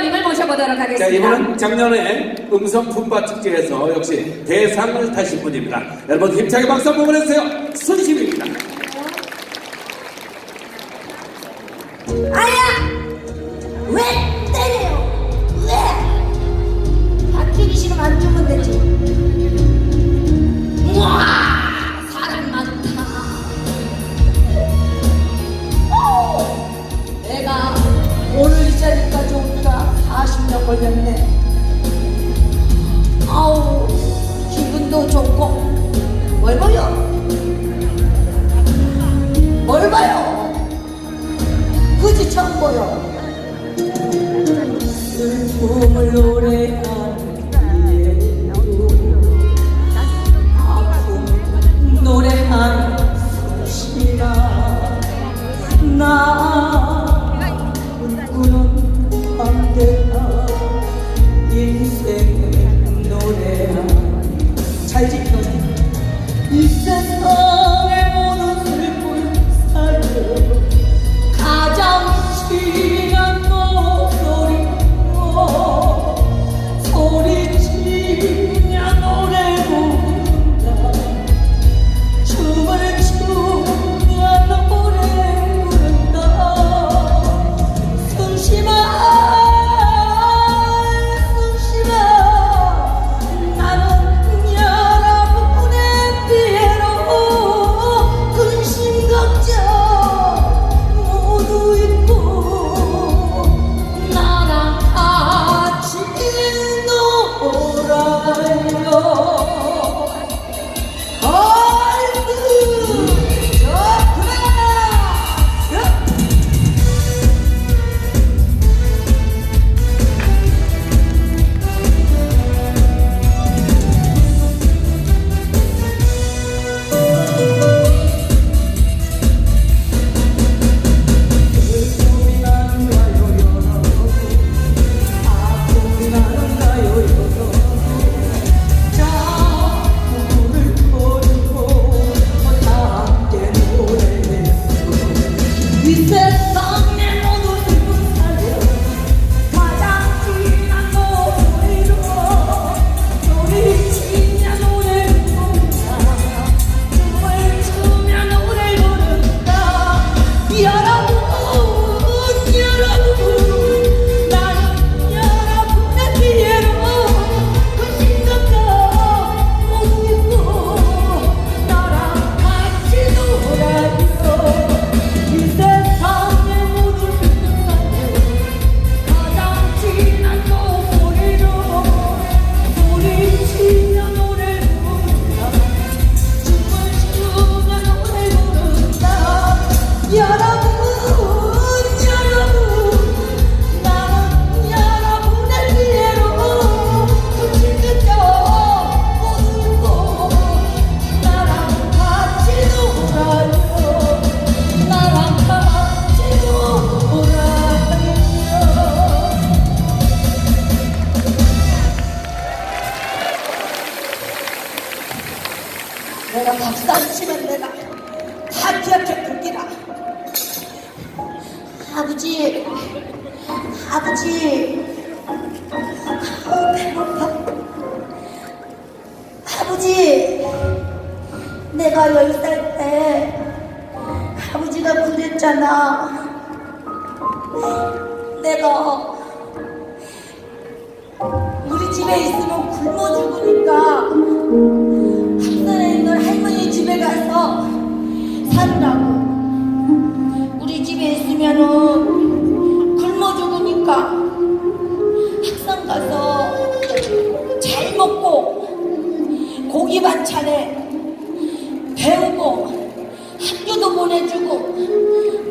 님을 모셔보도록 자, 하겠습니다. 이분은 작년에 음성 품바 축제에서 역시 대상을 타신 분입니다. 여러분 힘차게 박수 한번 보내주세요. 순심입니다. 아야! 왜 걸렸네. 아우, 기분도 좋고. 뭘 보여? 뭘 봐요? 그지 처음 보여 슬픔을 노래 때 아버지가 그랬잖아 내가 우리 집에 있으면 굶어 죽으니까 학산에 있는 할머니 집에 가서 살으라고. 우리 집에 있으면은 굶어 죽으니까 학산 가서 잘 먹고 고기 반찬에 배우고 학교도 보내주고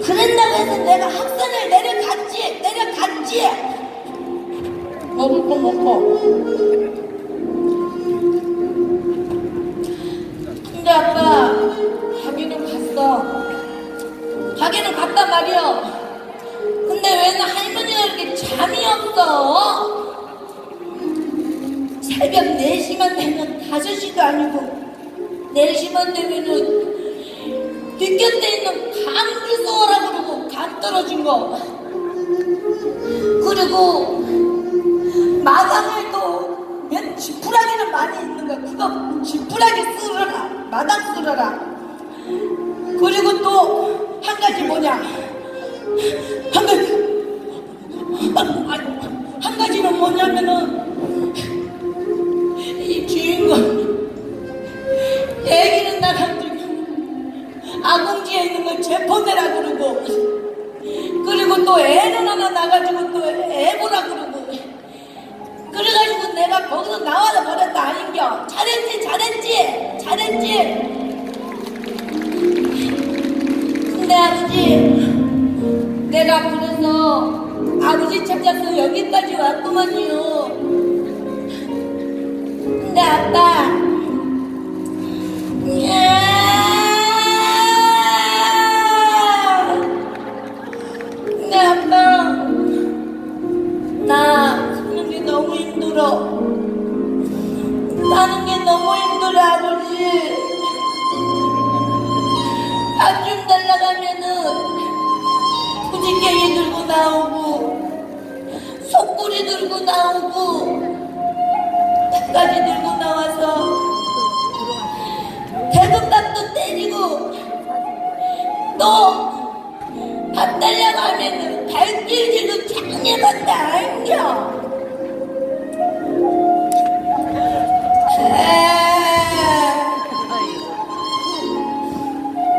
그랬다고 해서 내가 학산을 내려갔지 내려갔지. 먹을 거 먹고 근데 아빠 가기는 갔어. 가기는 갔단 말이야. 근데 왜 나 할머니가 이렇게 잠이 없어? 새벽 4시만 되면 5시도 아니고 4시만 되면은 뒷곁에 있는 감 주워라 그러고 감 떨어진 거. 그 그리고 마당을 또몇 지푸라기는 많이 있는 거야. 그거 지푸라기 쓸어라. 마당 쓸어라. 그리고 또 한 가지 뭐냐? 한 가지 한 가지는 뭐냐면은 제포내라 그러고 그리고 또 애는 하나 나가지고 또 애보라 그러고. 그래가지고 내가 거기서 나와서 버렸다. 아닌겨. 잘했지 잘했지 잘했지. 근데 아버지. 내가 그래서 아버지 찾아서 여기까지 왔구만요. 근데 아빠 야! 또밥 달라고 하면은 발길질도 장해봤다 안겨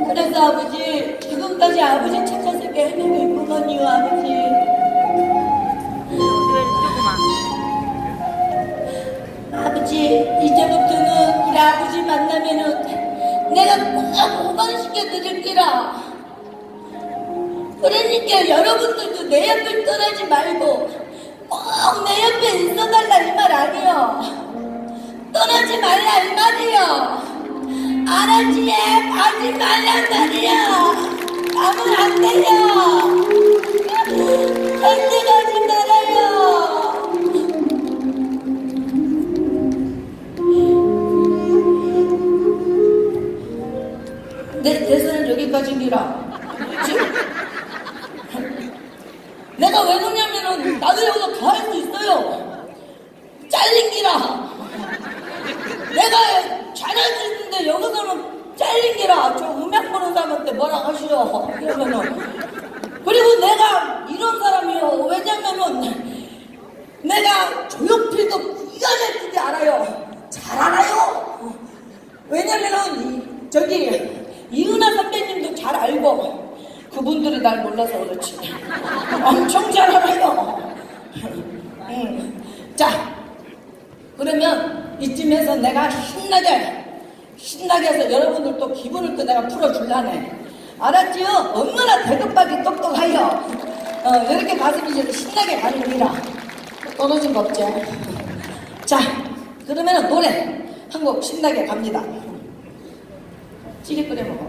그래서 아버지 지금까지 아버지 찾아서 헤매고 있구먼요 아버지. 아버지 이제부터는 우리 아버지 만나면은 내가 꼭 호강시켜 드릴게라 그러니까 여러분들도 내 옆을 떠나지 말고 꼭 내 옆에 있어달라 이 말 아니여 떠나지 말라 이 말이여 알았지 가지 말란 말이야 가면 안 돼요. 절대 가지 말아요. 내 대사는 여기까지입니다. 그치? 내가 왜 그러냐면은 나도 여기서 더할수 있어요. 잘린 기라. 내가 잘할 수 있는데 여기서는 잘린 기라. 저 음악 보는 사람한테 뭐라 하시오. 이러면은. 그리고 내가 이런 사람이요. 왜냐면은 내가 조용필도 기가 막히게 알아요. 잘 알아요. 왜냐면은 이- 저기 이은하 선배님도 잘 알고 그분들이 날 몰라서 그렇지. 엄청 잘 알아요. 응. 자 그러면 이쯤에서 내가 신나게 신나게 해서 여러분들 또 기분을 또 내가 풀어줄라네. 알았지요? 얼마나 대급박이 똑똑하여. 어, 이렇게 가슴이 이제 신나게 가는 겁니다 떨어진 거 없지? 자 그러면은 노래 한 곡 신나게 갑니다. 찌개 끓여 먹어.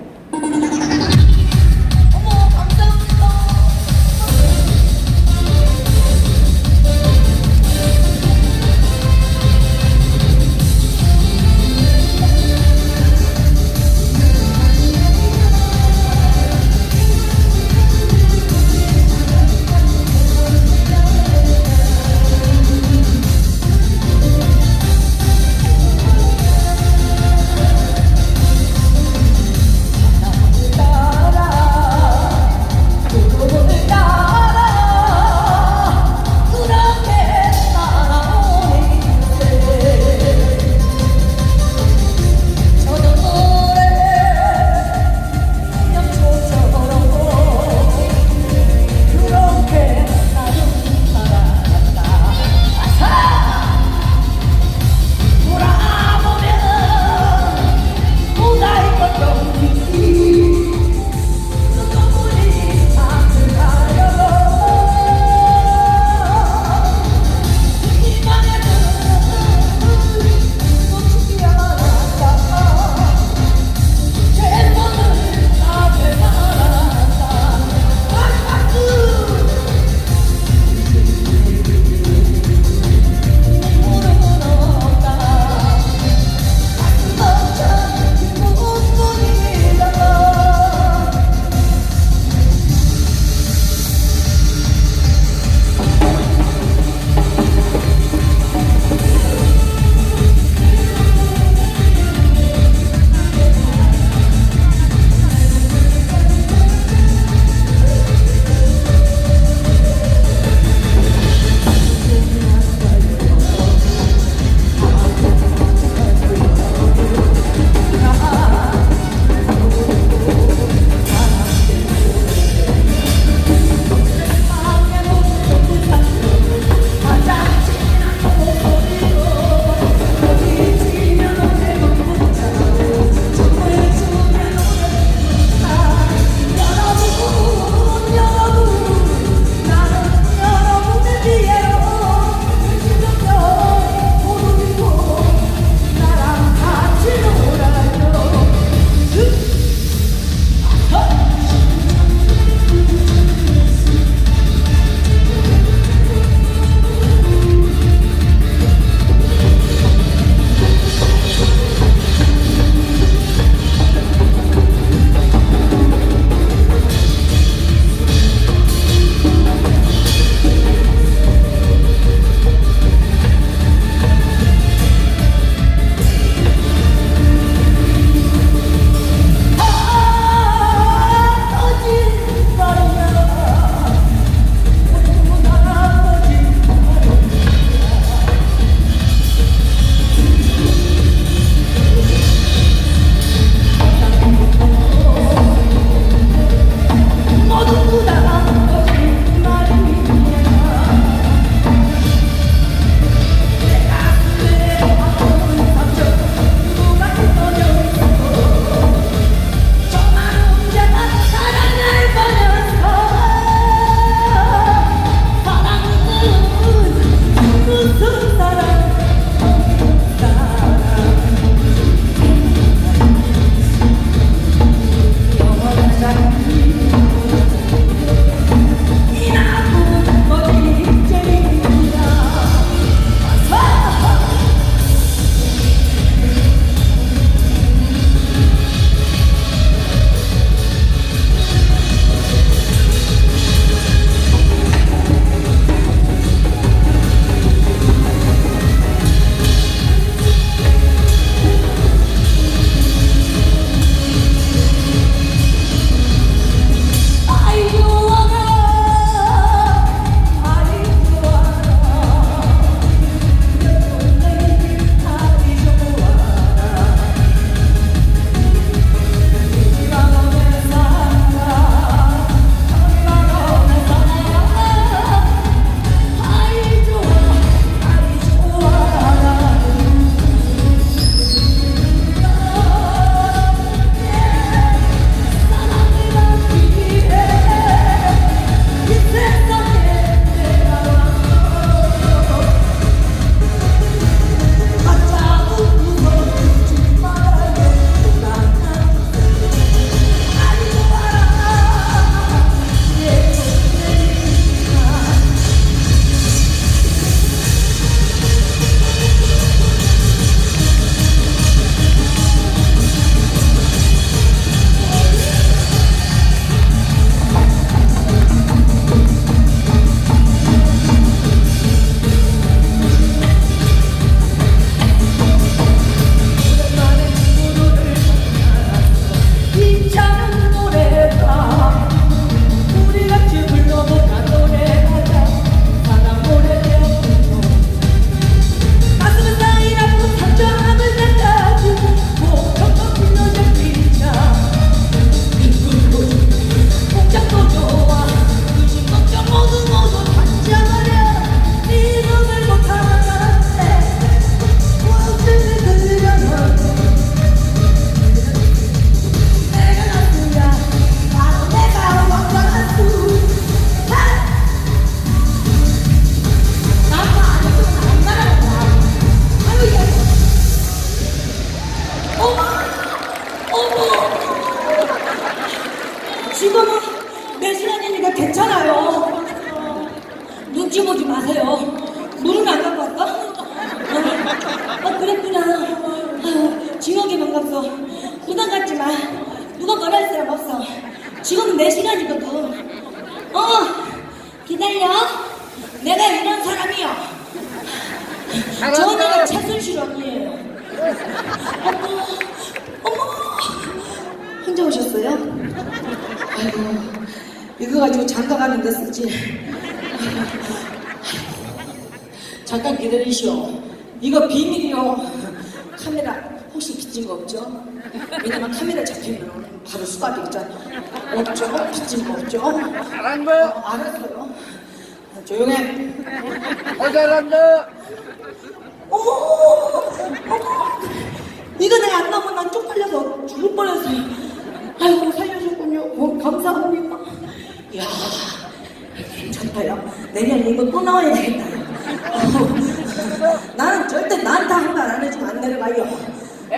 반갑소. 부담 갖지 마. 누가 할 사람 없어. 지금은 내 시간이거든. 어, 기다려. 내가 이런 사람이야. 저는 최순실 언니예요. 어머, 어머. 혼자 오셨어요? 아이고, 이거 가지고 장가 가는 데 쓰지. 잠깐 기다리시오. 이거 비밀이요. 카메라 혹시 빚진 거 없죠? 왜냐면 카메라 잡히면 바로 수갑이잖아. 없죠? 빚진 거 없죠? 잘한 거야. 어, 알았어요. 조용해. 어, 잘한다. 어머. 이거 내가 안 나오면 난 쪽팔려서 죽을 뻔했어요. 아이고, 살려줬군요. 어, 감사합니다. 이야, 괜찮다요. 내년에 이거 또 나와야 되겠다. 어, 나는 절대 나한테 한말안 해주면 안 내려가요.